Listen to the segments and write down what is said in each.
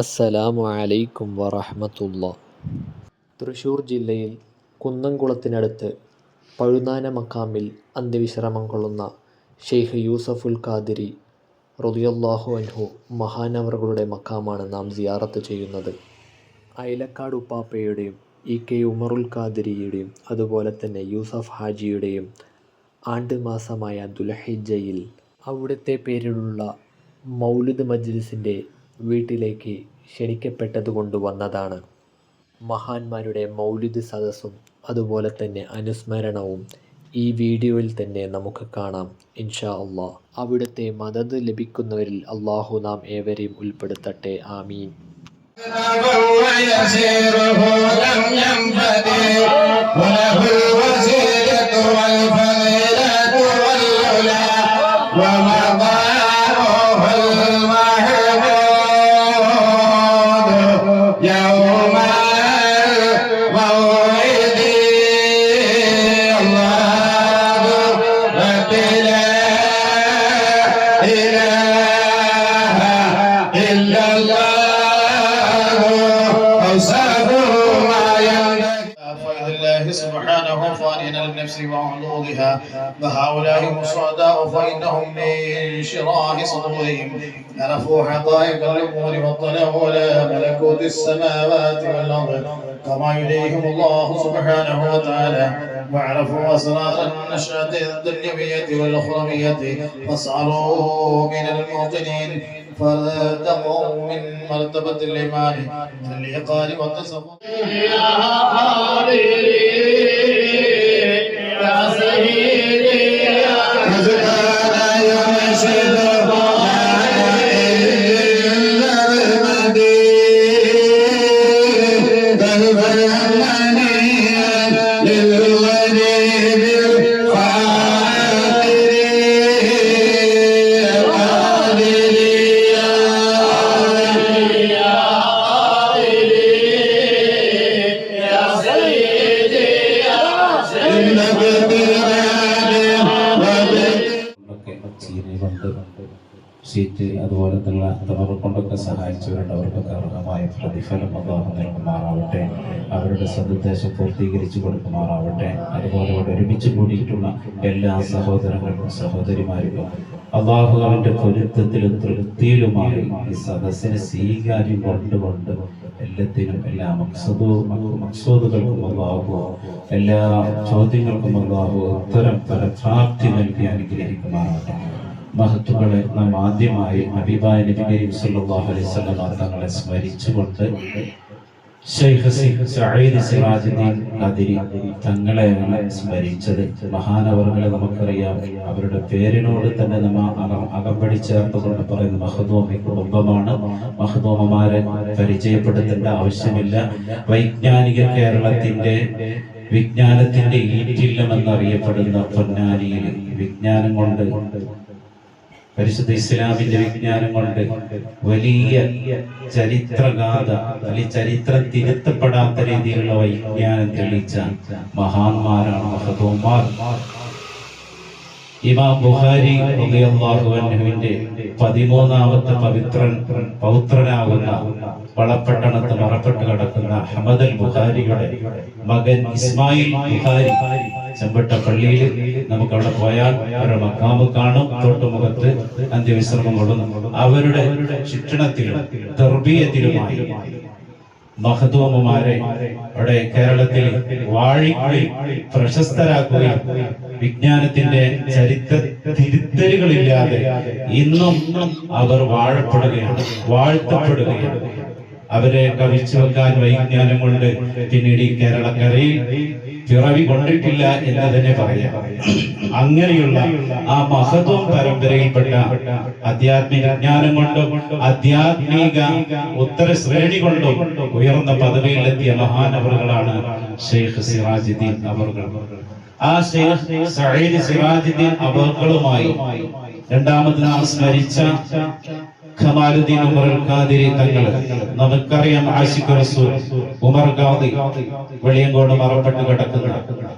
അസ്സലാമു അലൈക്കും വറഹമത്തുള്ള തൃശൂർ ജില്ലയിൽ കുന്നംകുളത്തിനടുത്ത് പഴുനാന മക്കാമിൽ അന്ത്യവിശ്രമം കൊള്ളുന്ന ഷെയ്ഖ് യൂസഫുൽ ഖാദിരി റളിയല്ലാഹു അൻഹു മഹാനവറുകളുടെ മക്കാമാണ് നാം സിയാറത്ത് ചെയ്യുന്നത്. അയലക്കാട് ഉപ്പാപ്പയുടെയും ഇ കെ ഉമറുൽ ഖാദിരിയുടെയും അതുപോലെ തന്നെ യൂസഫ് ഹാജിയുടെയും ആണ്ട് മാസമായ ദുൽഹിജ്ജയിൽ അവിടുത്തെ പേരിലുള്ള മൗലിദ് മജ്ലിസിന്റെ വീട്ടിലേക്ക് ക്ഷണിക്കപ്പെട്ടതുകൊണ്ട് വന്നതാണ്. മഹാന്മാരുടെ മൗലിദ് സദസ്സും അതുപോലെ തന്നെ അനുസ്മരണവും ഈ വീഡിയോയിൽ തന്നെ നമുക്ക് കാണാം ഇൻഷാ അള്ളാഹ്. അവിടുത്തെ മദത് ലഭിക്കുന്നവരിൽ അള്ളാഹു നാം ഏവരെയും ഉൾപ്പെടുത്തട്ടെ. ആമീൻ. فانينا للنفس وعلوضها فهؤلاء هم السعداء فإنهم لانشراح صدورهم. عرفوا حقائق الأمور واطلعوا على ملكوت السماوات والأرض كما يليهم الله سبحانه وتعالى. وعرفوا أسرار النشأة الدنيوية والأخروية فاسعروا من الموطنين فارتقوا من مرتبة الإيمان الإيقان والتصوف Hare തന്നെ തമറ് കൊണ്ടൊക്കെ സഹായിച്ചവരുണ്ട്. അവർക്കൊക്കെ അർഹമായ പ്രതിഫലം അള്ളാഹു നൽകുമാറാവട്ടെ. അവരുടെ സദുദ്ദേശം പൂർത്തീകരിച്ചു കൊടുക്കുമാറാവട്ടെ. അതുപോലെ ഇവിടെ ഒരുമിച്ച് കൂടിയിട്ടുള്ള എല്ലാ സഹോദരങ്ങൾക്കും സഹോദരിമാർക്കും അള്ളാഹു അവന്റെ പൊരുത്തത്തിലും തൃപ്തിയിലുമായി ഈ സദസ്സിനെ സ്വീകാര്യം കൊണ്ടുകൊണ്ട് എല്ലാത്തിനും എല്ലാ മക്സദൂ മക്സൂദുകൾക്കും അള്ളാഹു എല്ലാ ചോദ്യങ്ങൾക്കും അള്ളാഹു ഉത്തരം പരപ്രാപ്തി നൽകി അനുഗ്രഹിക്കുമാറാവട്ടെ. മഹത്തുക്കളെ നാം ആദ്യമായി അബിബായ കരീം സല്ലല്ലാഹു അലൈഹി വസല്ലം തങ്ങളെ സ്മരിച്ചുകൊണ്ട് തങ്ങളെയാണ് സ്മരിച്ചത്. മഹാനവർകളെ നമുക്കറിയാം. അവരുടെ പേരിനോട് തന്നെ നമ്മ അകം അകമ്പടി ചേർത്തുകൊണ്ട് പറയുന്ന മഹദോമി കുടുംബമാണ് മഹദോമമാരെ പരിചയപ്പെടുത്തേണ്ട ആവശ്യമില്ല. വൈജ്ഞാനിക കേരളത്തിന്റെ വിജ്ഞാനത്തിന്റെ ഈറ്റില്ലം എന്നറിയപ്പെടുന്ന പൊന്നാനിയിൽ വിജ്ഞാനം കൊണ്ട് പരിശുദ്ധ ഇസ്ലാമിന്റെ വിജ്ഞാനം കൊണ്ട് വലിയ ചരിത്രഗാഥ അല്ലെങ്കിൽ ചരിത്രം തിരുത്തപ്പെടാത്ത രീതിയിലുള്ള വിജ്ഞാനം തെളിയിച്ച മഹാന്മാരാണ് മഹതോമാർ ഇമാം ബുഹാരി അൻഹുവിന്റെ പതിമൂന്നാമത്തെ പവിത്രൻ പൗത്രനാകുന്ന വളപ്പട്ടണത്ത് മറപ്പെട്ട് കിടക്കുന്ന അഹമ്മദ് ബുഹാരിയുടെ മകൻ ഇസ്മായിൽ ബുഹാരി ചെമ്പട്ട പള്ളിയിൽ നമുക്ക് അവിടെ പോയാൽ അവരുടെ മക്കാമ് കാണും. തൊട്ടുമുഖത്ത് അന്ത്യവിശ്രമം കൊള്ളുന്നു അവരുടെ ശിക്ഷണത്തിലും തെർബീയത്തിലുമായി മഹദൂമുമാരെ അവിടെ കേരളത്തിൽ വാഴിക്കുഴി പ്രശസ്തരാക്കുകയും വിജ്ഞാനത്തിന്റെ ചരിത്ര തിരുത്തലുകളില്ലാതെ ഇന്നും അവർ വാഴപ്പെടുകയാണ് വാഴ്ത്തപ്പെടുകയാണ്. അവരെ കവിച്ചു വെക്കാൻ വൈജ്ഞാനം കൊണ്ട് പിന്നീട് ഈ കേരളക്കരയിൽ പിറവി കൊണ്ടിട്ടില്ല എന്ന് തന്നെ പറയാം. അങ്ങനെയുള്ള ആ മഹത്വം പരമ്പരയിൽപ്പെട്ട ആധ്യാത്മിക ജ്ഞാനം കൊണ്ടും ആധ്യാത്മിക ഉത്തര ശ്രേണി കൊണ്ടും ഉയർന്ന പദവിയിലെത്തിയ മഹാനവറുകളാണ് ഷെയ്ഖ് സിറാജുദ്ദീൻ അവർകൾ ആ ഷെയ്ഖ് സഈദ് സിറാജുദ്ദീൻ അവറുകളുമായി രണ്ടാമത് നാം സ്മരിച്ച ഖമാലുദ്ദീൻ ഉമർ ഖാദിരി തങ്ങൾ നമുക്കറിയാം ആശിഖ് റസൂൽ ഉമർ ഖാദി വെളിയങ്കോട് മറപ്പെട്ട് കിടക്കുന്ന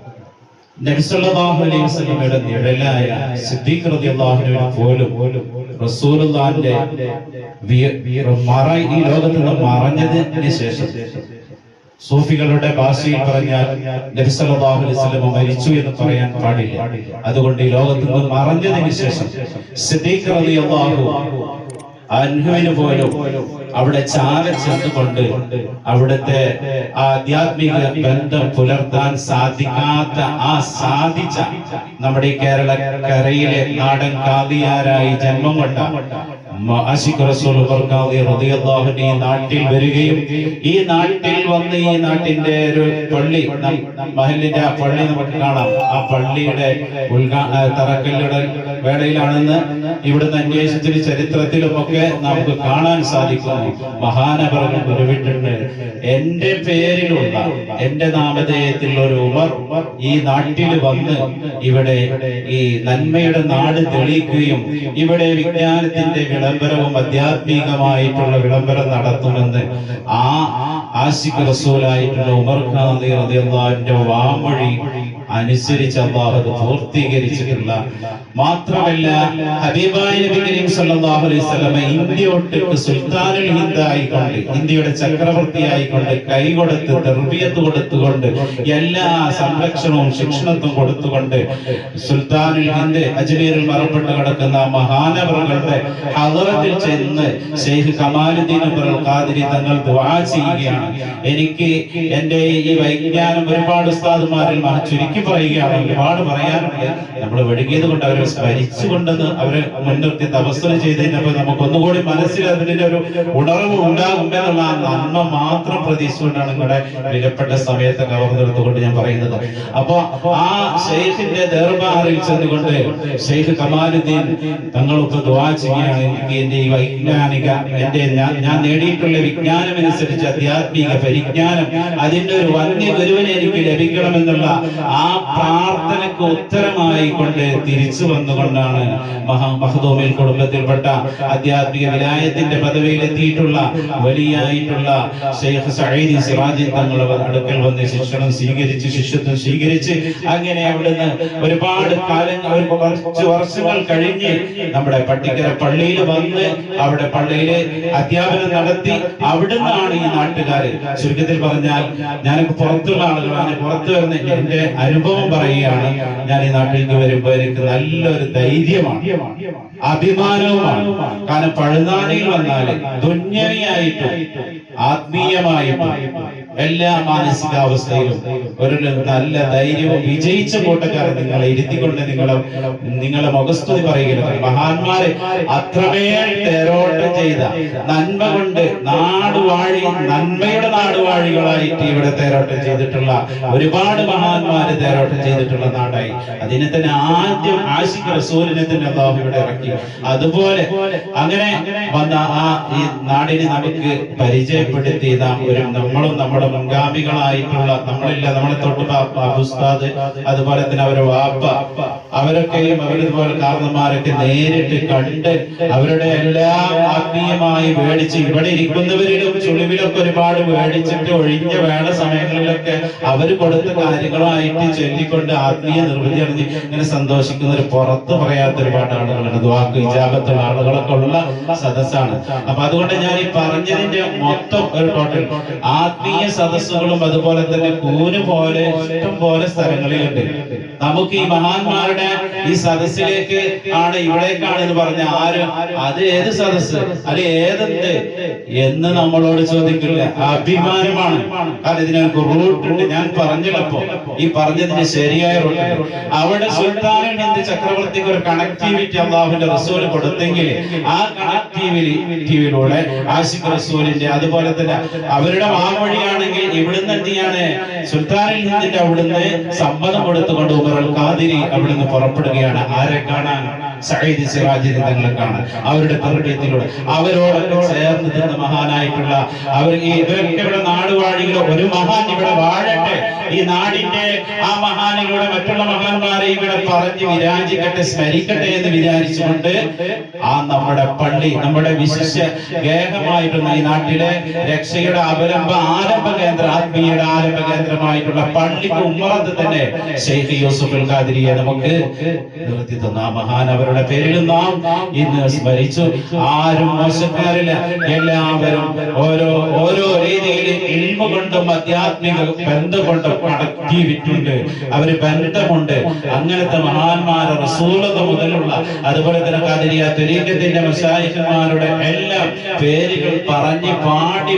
നബി സല്ലല്ലാഹു അലൈഹി വസല്ലമയുടെ നിഴലായ സിദ്ദീഖ് റളിയല്ലാഹു അൻഹു പോലും വി- മറ ഈ ലോകത്ത് നിന്ന് മറഞ്ഞതിന് ശേഷം സൂഫികളുടെ ഭാഷയിൽ പറഞ്ഞാൽ അലൈഹി വസല്ലം മരിച്ചു എന്ന് പറയാൻ പാടില്ല. അതുകൊണ്ട് ഈ ലോകത്ത് നിന്ന് മറഞ്ഞതിന് ശേഷം സിദ്ദീഖ് റളിയല്ലാഹു അൻഹുവിന് പോലും അവിടെ ചാല ചെന്നുകൊണ്ട് അവിടുത്തെ ആധ്യാത്മിക ബന്ധം പുലർത്താൻ സാധിക്കാത്ത ആ സാധിച്ച നമ്മുടെ ഈ കേരള കരയിലെ നാടൻ കാതിയാരായി ജന്മം കൊണ്ട ഈ നാട്ടിൽ വരികയും ഈ നാട്ടിൽ വന്ന് ഈ നാട്ടിന്റെ ഒരു പള്ളി മഹലിന്റെ ആ പള്ളി നമുക്ക് കാണാം. ആ പള്ളിയുടെ ഉദ്ഘാ ആ, വേളയിലാണെന്ന് ഇവിടുന്ന് അന്വേഷിച്ചൊരു ചരിത്രത്തിലും ഒക്കെ നമുക്ക് കാണാൻ സാധിക്കുന്നു മഹാനപറങ്ങൾ ഉരുവിട്ടുണ്ട് എന്റെ പേരിലുള്ള എന്റെ നാമധേയത്തിലുള്ള ഒരു ഉമർ ഈ നാട്ടിൽ വന്ന് ഇവിടെ ഈ നന്മയുടെ നാട് തെളിയിക്കുകയും ഇവിടെ വിജ്ഞാനത്തിന്റെ വിളംബരവും ആധ്യാത്മികമായിട്ടുള്ള വിളംബരം നടത്തുമെന്ന് ആ ആശിഖ് റസൂലായിട്ടുള്ള ഉമർ ഖാൻ വാമൊഴി അനുസരിച്ച് അള്ളാഹു അത് പൂർത്തീകരിച്ചിട്ടുള്ള. മാത്രമല്ല ഹബീബായ നബി കരീം സല്ലല്ലാഹു അലൈഹി വസല്ലമ ഇന്ത്യ ഒട്ടുക്ക് സുൽത്താനുൽ ഹിന്ദ് ആയിക്കൊണ്ട് ഇന്ത്യയുടെ ചക്രവർത്തി ആയിക്കൊണ്ട് കൈ കൊടുത്ത് തെർബിയത്ത് കൊടുത്തുകൊണ്ട് എല്ലാ സംരക്ഷണവും ശിക്ഷണത്തും കൊടുത്തുകൊണ്ട് സുൽത്താനുൽ ഹിന്ദ് അജ്മീറിൽ മറപ്പെട്ട് കിടക്കുന്ന മഹാനവറുകളുടെ ഹദറത്തിൽ ചെന്ന് ഷെയ്ഖ് കമാലുദ്ദീൻ ഖാദിരി തങ്ങൾ ദുആ ചെയ്യുകയാണ്. എനിക്ക് എന്റെ ഈ വൈജ്ഞാനം ഒരുപാട് ഉസ്താദുമാരിൽ മഹ- ചുരുക്കി പറയുകയാണ് ഒരുപാട് പറയാനുണ്ട് നമ്മൾ വെടുങ്ങിയത് കൊണ്ട് അവരെ സ്മരിച്ചുകൊണ്ടെന്ന് അവരെ മുൻനിർത്തി തപസ്സന ചെയ്തതിനപ്പോ നമുക്ക് ഒന്നുകൂടി മനസ്സിൽ അതിന്റെ ഒരു ഉണർവ് ഉണ്ടാകും എന്നുള്ള ആ നന്മ മാത്രം പ്രതീക്ഷിച്ചുകൊണ്ടാണ് നിങ്ങളുടെ വിലപ്പെട്ട സമയത്തെ കവർന്നെടുത്തുകൊണ്ട് ഞാൻ പറയുന്നത്. അപ്പൊ ആ ഷെയ്ഖിന്റെ ദർബാറിൽ ചെന്നുകൊണ്ട് ഷെയ്ഖ് കമാലുദ്ദീൻ തങ്ങളൊക്കെ ദുആ ചെയ്യുകയാണ്. എന്റെ ഈ വൈജ്ഞാനിക എന്റെ ഞാൻ നേടിയിട്ടുള്ള വിജ്ഞാനം അനുസരിച്ച് ആധ്യാത്മിക പരിജ്ഞാനം അതിന്റെ ഒരു വന്യ ഗുരുവിനെ എനിക്ക് ലഭിക്കണമെന്നുള്ള ആ പ്രാർത്ഥനക്ക് ഉത്തരമായി കൊണ്ട് തിരിച്ചു വന്നുകൊണ്ടാണ് മഹാ മഹദൂമിൽ കുടുംബത്തിൽപ്പെട്ട ആധ്യാത്മിക വിലായത്തിന്റെ പദവിയിൽ എത്തിയിട്ടുള്ള വലിയായിട്ടുള്ള ഷെയ്ഖ് സഹീദി സിറാജി തങ്ങൾ അടുക്കൽ വന്ന് ശിക്ഷണം സ്വീകരിച്ച് ശിഷ്യത്വം സ്വീകരിച്ച് അങ്ങനെ അവിടുന്ന് ഒരുപാട് കാലങ്ങൾ കുറച്ച് വർഷങ്ങൾ കഴിഞ്ഞ് നമ്മുടെ പട്ടിക്കര പള്ളിയിൽ വന്ന് അവിടെ പള്ളിയിൽ അധ്യാപനം നടത്തി അവിടുന്നാണ് ഈ നാട്ടുകാര്. ചുരുക്കത്തിൽ പറഞ്ഞാൽ ഞാനൊക്കെ പുറത്തുള്ള ആളുകളാണ്. പുറത്തു വരുന്ന എന്റെ അനുഭവം പറയുകയാണ് ഞാൻ ഈ നാട്ടിലേക്ക് വരുമ്പോ എനിക്ക് നല്ലൊരു ധൈര്യമാണ് അഭിമാനവുമാണ്. കാരണം പഴുതാനയിൽ വന്നാൽ ദുന്യവിയായിട്ടും ആത്മീയമായിട്ടും എല്ലാ മാനസികാവസ്ഥയിലും ഒരു നല്ല ധൈര്യവും വിജയിച്ച കൂട്ടക്കാരൻ നിങ്ങളെ ഇരുത്തിക്കൊണ്ട് നിങ്ങളെ നിങ്ങളെ മുഖസ്തുതി പറയുകയാണ്. മഹാന്മാരെ അത്രമേൽ തേരോട്ടം ചെയ്ത നന്മ കൊണ്ട് നാടുവാഴി നന്മയുടെ നാടുവാഴികളായിട്ട് ഇവിടെ തേരോട്ടം ചെയ്തിട്ടുള്ള ഒരുപാട് മഹാന്മാര് തേരോട്ടം ചെയ്തിട്ടുള്ള നാടായി. അതിനെ തന്നെ ആദ്യം ആശിക്ക റസൂലിനെ തന്നെ ഇവിടെ ഇറക്കി. അതുപോലെ അങ്ങനെ വന്ന ആ ഈ നാടിനെ നമുക്ക് പരിചയപ്പെടുത്തി ഒരു നമ്മളും നമ്മുടെ മുൻഗാമികളായിട്ടുള്ള നമ്മളില്ല നമ്മളെ തൊട്ട് ഉസ്താദ് അതുപോലെ തന്നെ അവരെ വാപ്പ. അവരൊക്കെയും അവരിതുപോലെ കാരണന്മാരൊക്കെ നേരിട്ട് കണ്ട് അവരുടെ എല്ലാ ആത്മീയമായി മേടിച്ച് ഇവിടെ ഇരിക്കുന്നവരിലും ചുളിവിലൊക്കെ ഒരുപാട് മേടിച്ചിട്ട് ഒഴിഞ്ഞ വേണ്ട സമയങ്ങളിലൊക്കെ അവർ കൊടുത്ത കാര്യങ്ങളായിട്ട് ചൊല്ലിക്കൊണ്ട് ആത്മീയ നിർവൃതി അറിഞ്ഞ് ഇങ്ങനെ സന്തോഷിക്കുന്ന ഒരു പുറത്ത് പറയാത്ത ഒരുപാട് ആളുകളാണ്. ദ്വാക്ക് വിജാപത്തുള്ള ആളുകളൊക്കെ ഉള്ള സദസ്സാണ്. അപ്പൊ അതുകൊണ്ട് ഞാൻ ഈ പറഞ്ഞതിന്റെ മൊത്തം ഒരു ടോട്ടൽ ആത്മീയ സദസ്സുകളും അതുപോലെ തന്നെ കൂന് പോലെ ഇഷ്ടം പോലെ സ്ഥലങ്ങളിലുണ്ട്. നമുക്ക് ഈ മഹാന്മാരുടെ ഈ സദസ്സിലേക്ക് ആണ് ഇവിടേക്കാണ് എന്ന് പറഞ്ഞ ആരും അത് ഏത് സദസ്സ്? അത് ഏതെന്ത്? എന്ന് നമ്മളോട് ചോദിക്കില്ല. അഭിമാനമാണ്. കാരണം റൂട്ട് ഉണ്ട്. ഞാൻ പറഞ്ഞിട്ടപ്പോ ഈ പറഞ്ഞതിന് ശരിയായ റൂട്ട് അവിടെ സുൽത്താനിൽ നിന്ന് ചക്രവർത്തിക്ക് ഒരു കണക്ടിവിറ്റി അള്ളാഹുവിന്റെ റസൂൽ കൊടുത്തെങ്കിൽ ആ കണക്ടിവിറ്റിയിലൂടെ ആശിഖ് റസൂലിന്റെ അതുപോലെ തന്നെ അവരുടെ മാമൊഴിയാണെങ്കിൽ ഇവിടുന്ന് എന്തിയാണ് സുൽത്താനിൽ നിന്നിട്ട് അവിടുന്ന് സമ്മതം കൊടുത്തുകൊണ്ട് ഉമർ അൽ ഖാദിരി അവിടുന്ന് പുറപ്പെടുകയാണ്. ആരെ കാണാൻ? സഈദ് സിറാജിനെ തങ്ങളെ അവരുടെ തർബീയത്തിലൂടെ അവരോടൊക്കെ ചേർന്ന് നിന്ന മഹാനായിട്ടുള്ള അവർ ഈ ഇവരൊക്കെ ഇവിടെ നാടുവാഴികൾ ഒരു മഹാൻ ഇവിടെ വാഴട്ടെ. ഈ നാടിന്റെ ആ മഹാനിലൂടെ മറ്റുള്ള മഹാന്മാരെ ഇവിടെ പറഞ്ഞ് വിരാജിക്കട്ടെ സ്മരിക്കട്ടെ എന്ന് വിചാരിച്ചുകൊണ്ട് ആ നമ്മുടെ പള്ളി നമ്മുടെ വിശിഷ്യ ഗേഹമായിട്ടുള്ള ഈ നാട്ടിലെ രക്ഷയുടെ അവലംബ ആരംഭ കേന്ദ്ര ആത്മീയയുടെ ആരംഭ കേന്ദ്രമായിട്ടുള്ള പള്ളിക്ക് ഉമ്മറത്ത് തന്നെ ഷെയ്ഖ് യൂസുഫ് ഖാദിരിയെ നമുക്ക് നിർത്തി തന്നു. ആ മഹാൻ അവരുടെ അവരുടെ പേരിലും നാം ഇന്ന് സ്മരിച്ചു. ആരും മോശക്കാരില്ല. എല്ലാവരും ഓരോ ഓരോ രീതിയിൽ ഇൽമ കൊണ്ടും ആധ്യാത്മിക ബന്ധം കൊണ്ടും നടത്തിയിട്ടുണ്ട് അവർ ബന്ധമുണ്ട്. അങ്ങനത്തെ മഹാന്മാരെ റസൂലത മുതലുള്ള അതുപോലെ തന്നെ കതിരിയ തുരീക്കത്തിന്റെ മസായിക്കന്മാരുടെ എല്ലാം പേരുകൾ പറഞ്ഞ് പാടി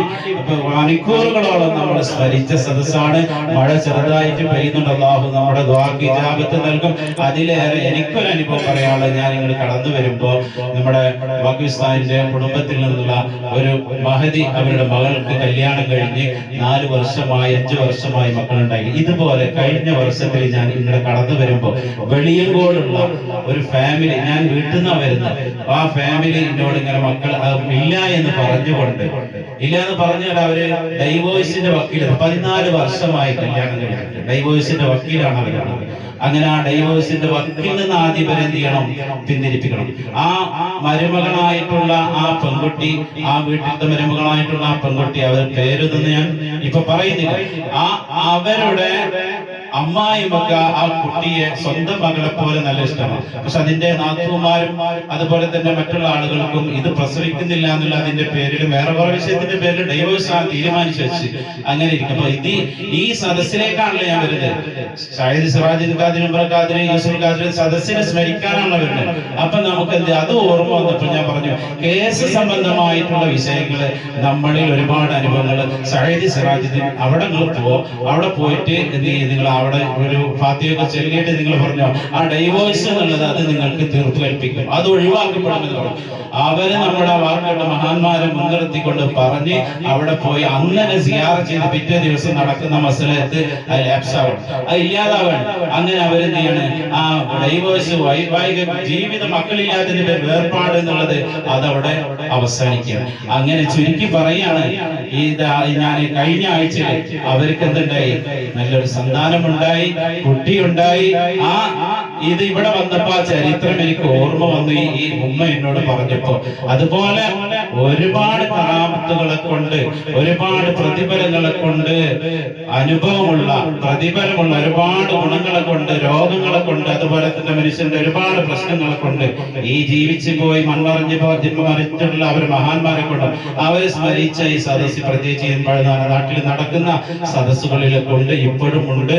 മണിക്കൂറുകളോളം നമ്മൾ സ്മരിച്ച സദസ്സാണ്. മഴ ചെറുതായിട്ട് പെയ്യുന്നുണ്ട്. അള്ളാഹു നമ്മുടെ ദ്വാക്ക് ജാപത്ത് നൽകും. അതിലേറെ എനിക്കൊരു അനുഭവം പറയാനുള്ളത് ഇങ്ങനെ കടന്നു വരുമ്പോൾ നമ്മുടെ പാകിസ്ഥാനിന്റെ കുടുംബത്തിൽ നിന്നുള്ള ഒരു മഹതി അവരുടെ മകൾക്ക് കല്യാണം കഴിഞ്ഞ് നാല് വർഷമായി അഞ്ചു വർഷമായി മക്കളുണ്ടായി. ഇതുപോലെ കഴിഞ്ഞ വർഷത്തിൽ ഞാൻ ഇങ്ങനെ കടന്നു വരുമ്പോ വെളിയങ്കോടുള്ള ഒരു ഫാമിലി ഞാൻ വീട്ടിൽ നിന്നാണ് വരുന്നത് ആ ഫാമിലി എന്നോട് ഇങ്ങനെ മക്കൾ ഇല്ല എന്ന് പറഞ്ഞുകൊണ്ട് ഇല്ല എന്ന് പറഞ്ഞാൽ അവർ ഡൈവോഴ്സിന്റെ വക്കീൽ പതിനാല് വർഷമായി കല്യാണം കഴിഞ്ഞിട്ട് ഡൈവോഴ്സിന്റെ വക്കീലാണ് അവരാണ് അങ്ങനെ ആ ഡൈവേഴ്സിന്റെ വക്കിൽ നിന്ന് ആദ്യം എന്ത് ചെയ്യണം? പിന്തിരിപ്പിക്കണം. ആ മരുമകളായിട്ടുള്ള ആ പെൺകുട്ടി ആ വീട്ടിലത്തെ മരുമകളായിട്ടുള്ള ആ പെൺകുട്ടി അവരുടെ പേര് തന്നെ ഞാൻ ഇപ്പൊ പറയുന്നില്ല. ആ അവരുടെ അമ്മായിമൊക്കെ ആ കുട്ടിയെ സ്വന്തം മകളെ പോലെ നല്ല ഇഷ്ടമാണ്. പക്ഷെ അതിന്റെ നാത്തുമാരും അതുപോലെ തന്നെ മറ്റുള്ള ആളുകൾക്കും ഇത് പ്രസവിക്കുന്നില്ല എന്നുള്ള അതിന്റെ പേരിൽ വേറെ കുറെ വിഷയത്തിന്റെ പേരിൽ ഡൈവേഴ്സ് ആ തീരുമാനിച്ചു വെച്ച് അങ്ങനെ ഇരിക്കും. അപ്പൊ ഇത് ഈ സദസ്സിലേക്കാണല്ലോ ഞാൻ വരുന്നത്. ഷാഹിദ് സിറാജിദ് ഖാദിനും ഖാദിർ യൂസുഫ് ഖാദിർ സദസ്സിനെ സ്മരിക്കാനാണല്ലോ വരുന്നത്. അപ്പൊ നമുക്ക് എന്ത് അത് ഓർമ്മ വന്നപ്പോൾ ഞാൻ പറഞ്ഞു കേസ് സംബന്ധമായിട്ടുള്ള വിഷയങ്ങൾ നമ്മളിൽ ഒരുപാട് അനുഭവങ്ങൾ ഷാഹിദ് സിറാജിദ്ദീൻ അവിടെ നിങ്ങൾ പോ അവിടെ പോയിട്ട് എന്ത് നിങ്ങൾ നിങ്ങൾ അവിടെ ഒരു ഫാത്തിയൊക്കെ ചെല്ലിയിട്ട് നിങ്ങൾ പറഞ്ഞു ആ ഡൈവോഴ്സ് എന്നുള്ളത് അത് നിങ്ങൾക്ക് തീർപ്പ് കൽപ്പിക്കും. അത് പറഞ്ഞു. അവർ നമ്മുടെ വാർത്തയുടെ മഹാന്മാരെ മുൻനിർത്തിക്കൊണ്ട് പറഞ്ഞ് അവിടെ പോയി അങ്ങനെ സിയാറ ചെയ്ത് പിറ്റേ ദിവസം നടക്കുന്ന മസലത്ത് അത് ലാപ്സ് ആവണം അത് ഇല്ലാതാവണം അങ്ങനെ അവരെന്ത് ചെയ്യാണ്? ആ ഡൈവേഴ്സ് വൈവാഹിക ജീവിത മക്കളില്ലാത്തതിന്റെ വേർപാട് എന്നുള്ളത് അതവിടെ അവസാനിക്കുക അങ്ങനെ ചുരുക്കി പറയാണ്. ഈ ഞാൻ കഴിഞ്ഞ ആഴ്ചയിൽ അവർക്ക് എന്തുണ്ടായി? നല്ലൊരു സന്താനമുണ്ടായി കുട്ടിയുണ്ടായി. ആ ഇത് ഇവിടെ വന്നപ്പോ ആ ചരിത്രം എനിക്ക് ഓർമ്മ വന്നു. ഈ ഉമ്മ എന്നോട് പറഞ്ഞപ്പോ അതുപോലെ ഒരുപാട് കറാമത്തുകളെ കൊണ്ട് ഒരുപാട് പ്രതിഫലങ്ങളെ കൊണ്ട് അനുഭവമുള്ള പ്രതിഫലമുള്ള ഒരുപാട് ഗുണങ്ങളെ കൊണ്ട് രോഗങ്ങളെ കൊണ്ട് അതുപോലെ തന്നെ മനുഷ്യന്റെ ഒരുപാട് പ്രശ്നങ്ങളെ കൊണ്ട് ഈ ജീവിച്ചു പോയി മൺമറിഞ്ഞു മറിച്ചിട്ടുള്ള അവർ മഹാന്മാരെ കൊണ്ട് അവരെ സ്മരിച്ച ഈ സദസ് പ്രത്യേകിച്ച് ഈ പഴുതാന നാട്ടിൽ നടക്കുന്ന സദസ്സുകളിലെ കൊണ്ട് ഇപ്പോഴും ഉണ്ട്.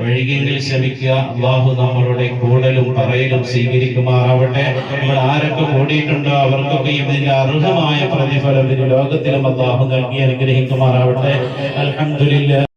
ഒഴുകിയെങ്കിൽ ക്ഷമിക്കുക അള്ളാഹു നമ്മളുടെ കൂടലും പറയലും സ്വീകരിക്കുമാറാവട്ടെ. നമ്മൾ ആരൊക്കെ കൂടിയിട്ടുണ്ടോ അവർക്കൊക്കെ ഇതിന്റെ അർഹമായ പ്രതിഫലം ലോകത്തിലും അള്ളാഹു നൽകി അനുഗ്രഹിക്കുമാറാവട്ടെ. അൽഹംദുലില്ലാ